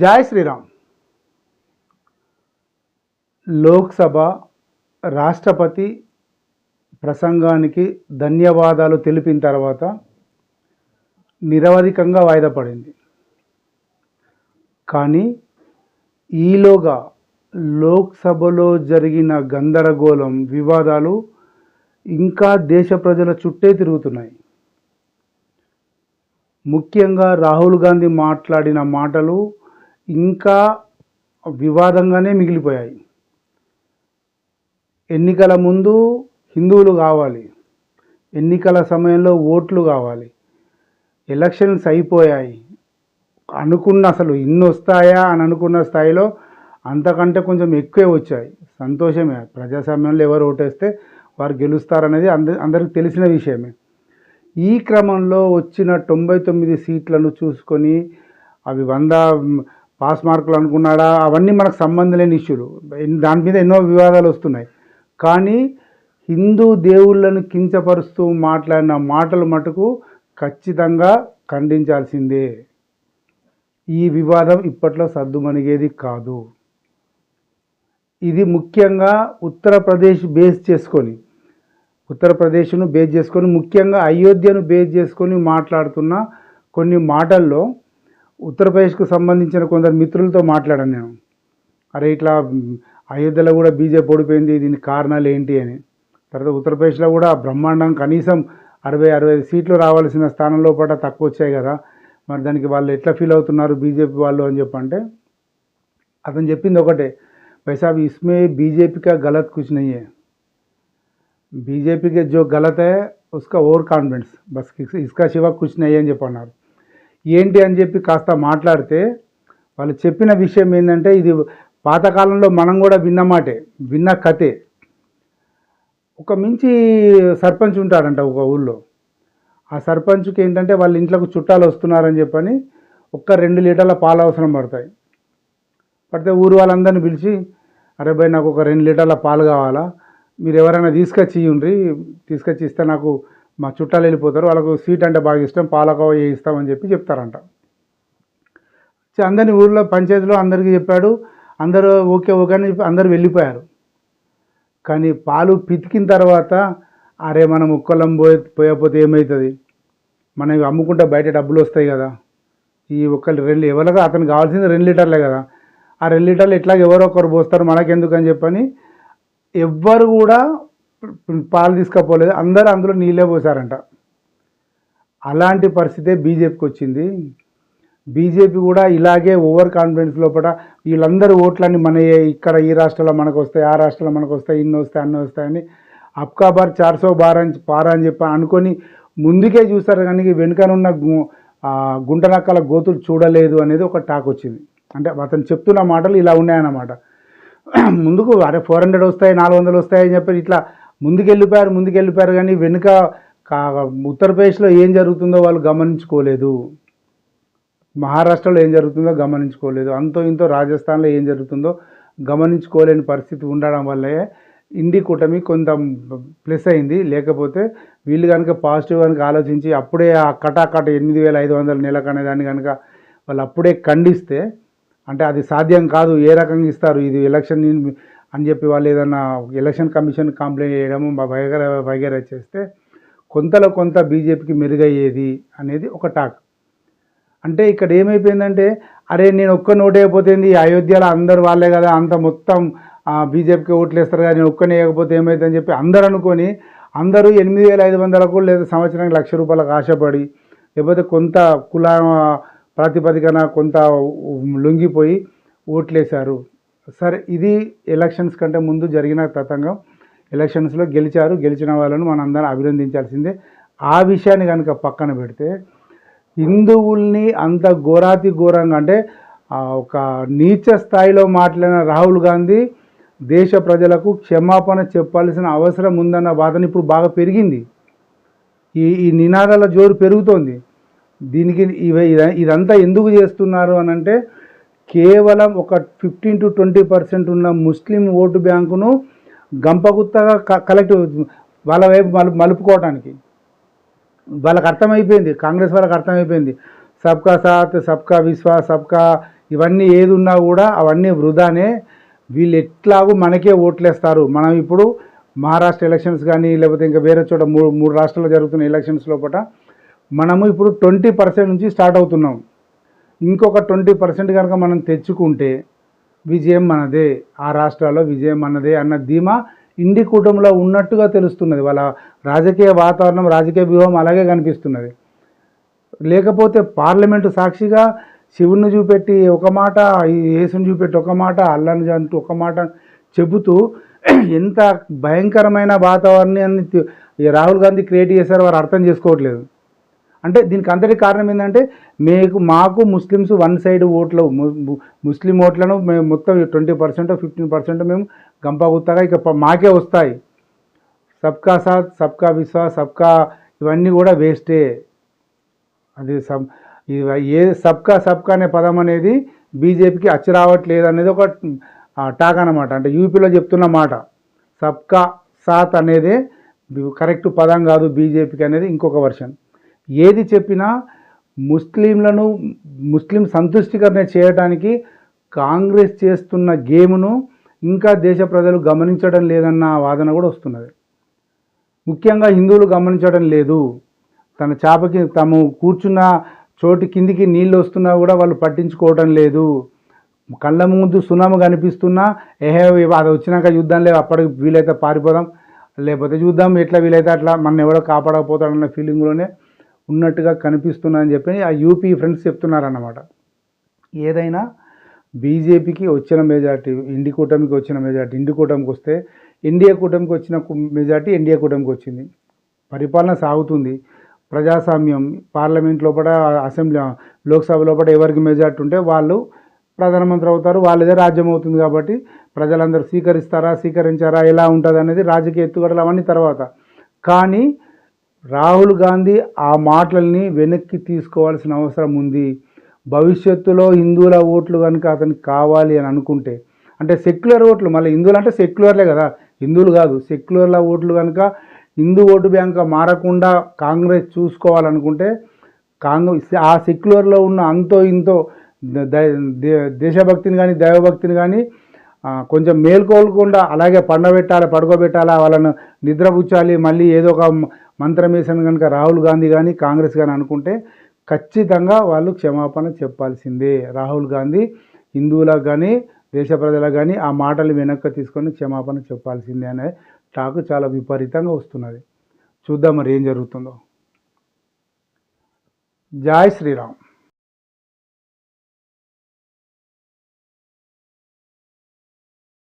జై శ్రీరామ్. లోక్సభ రాష్ట్రపతి ప్రసంగానికి ధన్యవాదాలు తెలిపిన తర్వాత నిరవధికంగా వాయిదా పడింది. కానీ ఈలోగా లోక్సభలో జరిగిన గందరగోళం వివాదాలు ఇంకా దేశ ప్రజల చుట్టే తిరుగుతున్నాయి. ముఖ్యంగా రాహుల్ గాంధీ మాట్లాడిన మాటలు ఇంకా వివాదంగానే మిగిలిపోయాయి. ఎన్నికల ముందు హిందువులు కావాలి. ఎన్నికల సమయంలో ఓట్లు కావాలి. ఎలక్షన్స్ అయిపోయాయి. అనుకున్న అసలు ఇన్ని వస్తాయా అని అనుకున్న స్థాయిలో అంతకంటే కొంచెం ఎక్కువే వచ్చాయి. సంతోషమే. ప్రజాస్వామ్యంలో ఎవరు ఓటేస్తే వారు గెలుస్తారనేది అంద అందరికి తెలిసిన విషయమే. ఈ క్రమంలో వచ్చిన తొంభై తొమ్మిది సీట్లను చూసుకొని అవి వంద పాస్ మార్కులు అనుకున్నాడా? అవన్నీ మనకు సంబంధం లేని ఇష్యూలు. దాని మీద ఎన్నో వివాదాలు వస్తున్నాయి. కానీ హిందూ దేవుళ్ళను కించపరుస్తూ మాట్లాడిన మాటలు మటుకు ఖచ్చితంగా ఖండించాల్సిందే. ఈ వివాదం ఇప్పట్లో సర్దుమణిగేది కాదు. ఇది ముఖ్యంగా ఉత్తరప్రదేశ్ బేస్ చేసుకొని ఉత్తరప్రదేశ్ను బేస్ చేసుకొని ముఖ్యంగా అయోధ్యను బేస్ చేసుకొని మాట్లాడుతున్న కొన్ని మాటల్లో ఉత్తరప్రదేశ్కు సంబంధించిన కొందరు మిత్రులతో మాట్లాడాను నేను. అరే ఇట్లా అయోధ్యలో కూడా బీజేపీ ఓడిపోయింది దీని కారణాలు ఏంటి అని. తర్వాత ఉత్తరప్రదేశ్లో కూడా బ్రహ్మాండం కనీసం అరవై అరవై సీట్లు రావాల్సిన స్థానంలో పట తక్కువ వచ్చాయి కదా. మరి దానికి వాళ్ళు ఎట్లా ఫీల్ అవుతున్నారు బీజేపీ వాళ్ళు అని చెప్పంటే అతను చెప్పింది ఒకటే వైసాబ్ ఇస్మే బీజేపీకా గలత్ కుచ్ నయ్యే బీజేపీకి జో గలత్ ఉస్కా ఓవర్ కాన్ఫిడెన్స్ బస్ ఇస్కా శివ కుచ్ నయ్యే అని చెప్పన్నారు. ఏంటి అని చెప్పి కాస్త మాట్లాడితే వాళ్ళు చెప్పిన విషయం ఏంటంటే ఇది పాతకాలంలో మనం కూడా విన్నమాటే విన్న కథే. ఒక మించి సర్పంచ్ ఉంటాడంట ఒక ఊళ్ళో. ఆ సర్పంచ్కి ఏంటంటే వాళ్ళ ఇంట్లోకి చుట్టాలు వస్తున్నారని చెప్పని ఒక్క రెండు లీటర్ల పాలు అవసరం పడతాయి. పడితే ఊరు వాళ్ళందరిని పిలిచి అరే భయ్ నాకు ఒక రెండు లీటర్ల పాలు కావాలా? మీరు ఎవరైనా తీసుకొచ్చి ఇవ్వండి తీసుకొచ్చి ఇస్తే నాకు మా చుట్టాలు వెళ్ళిపోతారు. వాళ్ళకు స్వీట్ అంటే బాగా ఇష్టం పాలకోవ ఇస్తామని చెప్పి చెప్తారంట. సో అందరిని ఊళ్ళో పంచాయతీలో అందరికీ చెప్పాడు. అందరూ ఓకే ఓకే అని చెప్పి అందరూ వెళ్ళిపోయారు. కానీ పాలు పితికిన తర్వాత అరే మనం ఒక్కలం పోయి పోయకపోతే ఏమవుతుంది మనం ఇవి అమ్ముకుంటే బయట డబ్బులు వస్తాయి కదా. ఈ ఒక్క రెండు ఎవరిగా అతనికి కావాల్సింది రెండు లీటర్లే కదా. ఆ రెండు లీటర్లు ఎట్లాగ ఎవరో ఒకరు పోస్తారు మనకెందుకు అని చెప్పని ఎవ్వరు కూడా పాలు తీసుకపోలేదు. అందరూ అందులో నీళ్ళే పోసారంట. అలాంటి పరిస్థితే బీజేపీకి వచ్చింది. బీజేపీ కూడా ఇలాగే ఓవర్ కాన్ఫిడెన్స్ లోపల వీళ్ళందరూ ఓట్లన్నీ మన ఇక్కడ ఈ రాష్ట్రంలో మనకు వస్తాయి ఆ రాష్ట్రంలో మనకు వస్తాయి ఇన్ని వస్తాయి అన్ని వస్తాయని అప్కా బార్ చార్సో బార్ అని పారా అని చెప్పి అనుకొని ముందుకే చూస్తారు కానీ వెనుకనున్న గుంటనక్కల గోతులు చూడలేదు అనేది ఒక టాక్ వచ్చింది. అంటే అతను చెప్తున్న మాటలు ఇలా ఉన్నాయన్నమాట. ముందుకు అరే ఫోర్ హండ్రెడ్ వస్తాయి నాలుగు వందలు వస్తాయి అని చెప్పి ఇట్లా ముందుకెళ్ళిపోయారు ముందుకెళ్ళిపోయారు కానీ వెనుక కా- ఉత్తరప్రదేశ్లో ఏం జరుగుతుందో వాళ్ళు గమనించుకోలేదు. మహారాష్ట్రలో ఏం జరుగుతుందో గమనించుకోలేదు. అంతో ఇంతో రాజస్థాన్లో ఏం జరుగుతుందో గమనించుకోలేని పరిస్థితి ఉండడం వల్లే ఇండి కూటమి కొంత ప్లస్ అయింది. లేకపోతే వీళ్ళు కనుక పాజిటివ్ కనుక ఆలోచించి అప్పుడే ఆ కటాకట ఎనిమిది వేల ఐదు వందల నెలకు అనే దాన్ని కనుక వాళ్ళు అప్పుడే ఖండిస్తే అంటే అది సాధ్యం కాదు ఏ రకంగా ఇస్తారు? ఇది ఎలక్షన్ అని చెప్పి వాళ్ళు ఏదన్నా ఎలక్షన్ కమిషన్ కంప్లైంట్ చేయడము వగేరా వగేరా చేస్తే కొంతలో కొంత బీజేపీకి మెరుగయ్యేది అనేది ఒక టాక్. అంటే ఇక్కడ ఏమైపోయిందంటే అరే నేను ఒక్క నోటు అయిపోతుంది అయోధ్యలో అందరు వాళ్ళే కదా అంత మొత్తం బీజేపీకి ఓట్లు వేస్తారు కానీ నేను ఒక్కనే వేయకపోతే ఏమవుతుందని చెప్పి అందరు అనుకొని అందరూ ఎనిమిది వేల ఐదు వందలకు లేదా సంవత్సరానికి లక్ష రూపాయలకు ఆశపడి లేకపోతే కొంత కుల ప్రాతిపదికన కొంత లొంగిపోయి ఓట్లేశారు. సరే ఇది ఎలక్షన్స్ కంటే ముందు జరిగిన తతంగం. ఎలక్షన్స్లో గెలిచారు గెలిచిన వాళ్ళను మనం అందరం అభినందించాల్సిందే. ఆ విషయాన్ని కనుక పక్కన పెడితే హిందువుల్ని అంత ఘోరాతి ఘోరంగా అంటే ఒక నీచ స్థాయిలో మాట్లాడిన రాహుల్ గాంధీ దేశ ప్రజలకు క్షమాపణ చెప్పాల్సిన అవసరం ఉందన్న వాదన ఇప్పుడు బాగా పెరిగింది. ఈ ఈ నినాదాల జోరు పెరుగుతోంది. దీనికి ఇవ- ఇదంతా ఎందుకు చేస్తున్నారు అనంటే అంటే కేవలం ఒక ఫిఫ్టీన్ టు ట్వంటీ పర్సెంట్ ఉన్న ముస్లిం ఓటు బ్యాంకును గంపగుత్తగా క కలెక్ట్ వాళ్ళ వైపు మలు మలుపుకోవటానికి. వాళ్ళకి అర్థమైపోయింది కాంగ్రెస్ వాళ్ళకి అర్థమైపోయింది. సబ్కా సాత్ సబ్కా విశ్వాస్ సబ్కా ఇవన్నీ ఏది ఉన్నా కూడా అవన్నీ వృధానే. వీళ్ళు ఎట్లాగూ మనకే ఓట్లేస్తారు. మనం ఇప్పుడు మహారాష్ట్ర ఎలక్షన్స్ కానీ లేకపోతే ఇంకా వేరే చోట మూడు మూడు రాష్ట్రాల్లో జరుగుతున్న ఎలక్షన్స్ లోపల మనము ఇప్పుడు ట్వంటీ పర్సెంట్ నుంచి స్టార్ట్ అవుతున్నాం. ఇంకొక ట్వంటీ పర్సెంట్ కనుక మనం తెచ్చుకుంటే విజయం మనదే ఆ రాష్ట్రాల్లో విజయం మనదే అన్న ధీమా ఇండి కూటమిలో ఉన్నట్టుగా తెలుస్తున్నది. వాళ్ళ రాజకీయ వాతావరణం రాజకీయ వ్యూహం అలాగే కనిపిస్తున్నది. లేకపోతే పార్లమెంటు సాక్షిగా శివుని చూపెట్టి ఒక మాట ఈ యేసుని చూపెట్టి ఒక మాట అల్లని అంటూ ఒక మాట చెబుతూ ఎంత భయంకరమైన వాతావరణాన్ని రాహుల్ గాంధీ క్రియేట్ చేశారో వారు అర్థం చేసుకోవట్లేదు. అంటే దీనికి అంతటి కారణం ఏంటంటే మీకు మాకు ముస్లిమ్స్ వన్ సైడ్ ఓట్లు ముస్లిం ఓట్లను మేము మొత్తం ట్వంటీ పర్సెంట్ ఫిఫ్టీన్ పర్సెంట్ మేము గంపగుత్తగా ఇక మాకే వస్తాయి. సబ్కా సాత్ సబ్కా విశ్వాస్ సబ్కా ఇవన్నీ కూడా వేస్టే. అది సబ్ ఏ సబ్కా సబ్కా అనే పదం అనేది బీజేపీకి అచ్చి రావట్లేదు అనేది ఒక టాక్ అనమాట అంటే యూపీలో చెప్తున్న మాట. సబ్కా సాత్ అనేది కరెక్ట్ పదం కాదు బీజేపీకి అనేది ఇంకొక వర్షన్. ఏది చెప్పినా ముస్లింలను ముస్లిం సంతుష్టికరణ చేయడానికి కాంగ్రెస్ చేస్తున్న గేమ్ను ఇంకా దేశ ప్రజలు గమనించడం లేదన్న వాదన కూడా వస్తున్నది. ముఖ్యంగా హిందువులు గమనించడం లేదు. తన చేపకి తాము కూర్చున్న చోటు కిందికి నీళ్ళు వస్తున్నా కూడా వాళ్ళు పట్టించుకోవడం లేదు. కళ్ళ ముందు సునాము కనిపిస్తున్నా ఏహే అది వచ్చినాక యుద్ధం లేదు అప్పటికి వీలైతే పారిపోదాం లేకపోతే చూద్దాం ఎట్లా వీలైతే అట్లా మన ఎవడో కాపాడకపోతాడన్న ఫీలింగ్లోనే ఉన్నట్టుగా కనిపిస్తున్నాయని చెప్పి ఆ యూపీ ఫ్రెండ్స్ చెప్తున్నారన్నమాట. ఏదైనా బీజేపీకి వచ్చిన మెజార్టీ ఇండి కూటమికి వచ్చిన మెజార్టీ ఇండి కూటమికి వస్తే ఎన్డీఏ కూటమికి వచ్చిన కు- మెజార్టీ ఎన్డీఏ కూటమికి వచ్చింది. పరిపాలన సాగుతుంది. ప్రజాస్వామ్యం పార్లమెంట్ లోపల అసెంబ్లీ లోక్సభ లోపల ఎవరికి మెజార్టీ ఉంటే వాళ్ళు ప్రధానమంత్రి అవుతారు వాళ్ళదే రాజ్యం అవుతుంది కాబట్టి ప్రజలందరూ స్వీకరిస్తారా స్వీకరించారా ఎలా ఉంటుంది అనేది రాజకీయ ఎత్తుగడలు అవన్నీ తర్వాత. కానీ రాహుల్ గాంధీ ఆ మాటలని వెనక్కి తీసుకోవాల్సిన అవసరం ఉంది. భవిష్యత్తులో హిందువుల ఓట్లు కనుక అతనికి కావాలి అని అనుకుంటే అంటే సెక్యులర్ ఓట్లు మళ్ళీ హిందువులు అంటే సెక్యులర్లే కదా హిందువులు కాదు సెక్యులర్ల ఓట్లు కనుక హిందూ ఓటు బ్యాంక్ మారకుండా కాంగ్రెస్ చూసుకోవాలనుకుంటే కాంగ్రెస్ ఆ సెక్యులర్లో ఉన్న అంతో ఇంతో దేశభక్తిని కానీ దైవభక్తిని కానీ కొంచెం మేల్కోకుండా అలాగే పండబెట్టాలి పడుకోబెట్టాలి వాళ్ళను నిద్రపుచ్చాలి మళ్ళీ ఏదో ఒక మంత్రం వేసాను కనుక రాహుల్ గాంధీ కానీ కాంగ్రెస్ కానీ అనుకుంటే ఖచ్చితంగా వాళ్ళు క్షమాపణ చెప్పాల్సిందే. రాహుల్ గాంధీ హిందువులకు కానీ దేశ ప్రజలకు కానీ ఆ మాటలు వెనక్కి తీసుకొని క్షమాపణ చెప్పాల్సిందే అనే టాక్ చాలా విపరీతంగా వస్తున్నది. చూద్దాం మరి ఏం జరుగుతుందో. జై శ్రీరామ్.